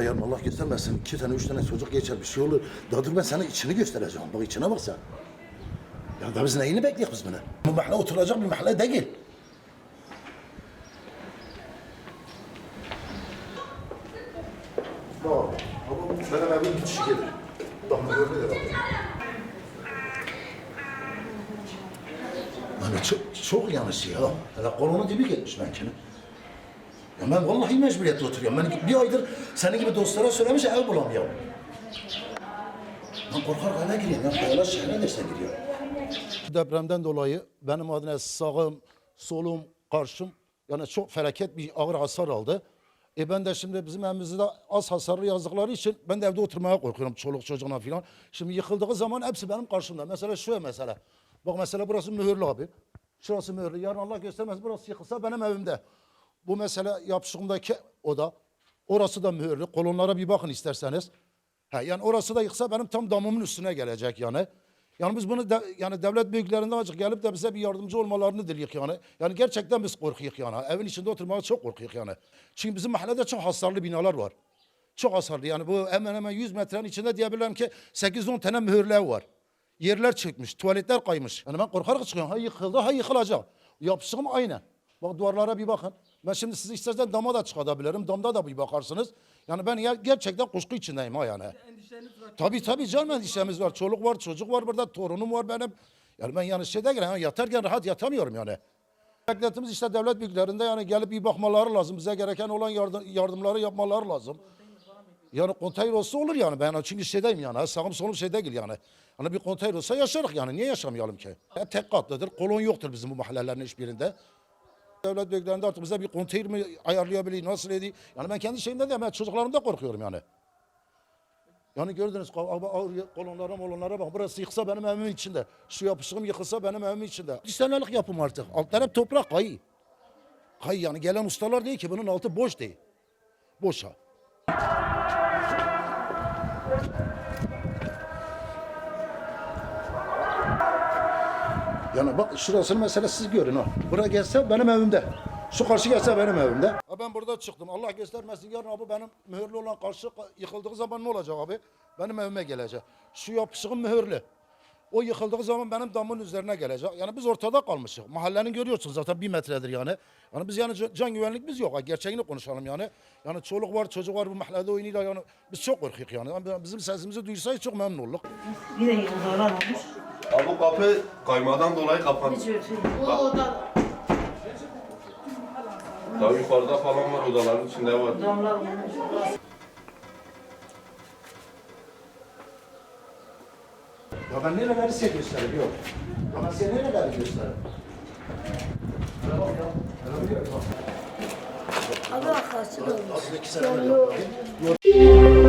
Allah göstermesin. iki tane üç tane çocuk geçer bir şey olur. Daha dur ben sana içini göstereceğim. Bak içine bak sen. Ya da biz neyini bekliyoruz biz bunu? Bu mahalle oturacak bir mahalle değil. Bak, baba benim evim bitişik gelir. Bak gördün ya bak. Yani çok, çok yanlış ya. Hele kolunu dibik etmiş benkini. Ya ben vallahi mecburiyette oturuyorum. Ben bir aydır senin gibi dostlara söylemiş ev bulamıyorum. Ben korkar eve gireyim. Ya kayalar şehre derse giriyor. Depremden dolayı benim adına sağım, solum, karşım yani çok felaket bir ağır hasar aldı. E ben de şimdi bizim evimizde az hasarlı yazdıkları için ben de evde oturmaya korkuyorum çoluk çocuğuna falan. Şimdi yıkıldığı zaman hepsi benim karşımda. Mesela şu mesela. Bak mesela burası mühürlü abi. Şurası mühürlü. Yarın Allah göstermez burası yıkılsa benim evimde. Bu mesela yapışığımdaki oda. Orası da mühürlü. Kolonlara bir bakın isterseniz. Ha, yani orası da yıksa benim tam damımın üstüne gelecek yani. Yani biz bunu de, yani devlet büyüklerinden azıcık gelip de bize bir yardımcı olmalarını dilik yani. Yani gerçekten biz korkuyoruz yani. Evin içinde oturmaya çok korkuyoruz yani. Çünkü bizim mahallede çok hasarlı binalar var. Çok hasarlı yani bu hemen hemen 100 metrenin içinde diyebilirim ki 8-10 tane mühürlü ev var. Yerler çökmüş, tuvaletler kaymış. Yani ben korkarak çıkıyorum. Ha yıkıldı, ha yıkılacak. Yapışım aynen. Bak duvarlara bir bakın. Ben şimdi sizi istersen dama da çıkartabilirim. Damda da bir bakarsınız. Yani ben ya, gerçekten kuşku içindeyim ha yani. Tabii tabii canım endişemiz var. Çoluk var, çocuk var burada, torunum var benim. Yani ben yani şeyde yani yatarken rahat yatamıyorum yani. Beklentimiz işte devlet büyüklerinde yani gelip bir bakmaları lazım. Bize gereken olan yardım, yardımları yapmaları lazım. Yani konteyner olsa olur yani. Ben çünkü şeydeyim yani. Sağım solum şey değil yani. Hani bir konteyner olsa yaşarız yani. Niye yaşamayalım ki? Ya tek katlıdır. Kolon yoktur bizim bu mahallelerin hiçbirinde. Devlet büyüklerinde artık bize bir konteyner mi ayarlayabilir, nasıl ediyor? Yani ben kendi şeyimden de ben çocuklarımda korkuyorum yani. Yani gördünüz kolonlara molonlara bak. Burası yıksa benim evimin içinde. Şu yapışığım yıkılsa benim evimin içinde. Senelik yapım artık. Altlar hep toprak kayı. Kayı yani gelen ustalar değil ki bunun altı boş değil. Boşa. Yani bak şurasını mesela siz görün ha. Buraya gelse benim evimde. Şu karşı gelse benim evimde. Ha ben burada çıktım. Allah göstermesin yarın abi benim mühürlü olan karşı yıkıldığı zaman ne olacak abi? Benim evime gelecek. Şu yapışığım mühürlü. O yıkıldığı zaman benim damın üzerine gelecek. Yani biz ortada kalmışız. Mahallenin görüyorsunuz zaten bir metredir yani. Yani biz yani can- güvenliğimiz yok. Ha, Gerçeğini konuşalım yani. Yani çoluk var, çocuk var bu mahallede oynuyorlar yani. Biz çok korkuyoruz yani. Yani Bizim sesimizi duysaydı çok memnun olduk. Bir de yıldızlar olmuş. Abi bu kapı kaymadan dolayı kapandı. Hiç örtülü. Daha yukarıda falan var odaların içinde var. Damlar olmuş. Ya ben nereleri size göstereyim yok. Ya ben size nereleri göstereyim. Allah kaçırılmış. Aslında iki sene yaptım.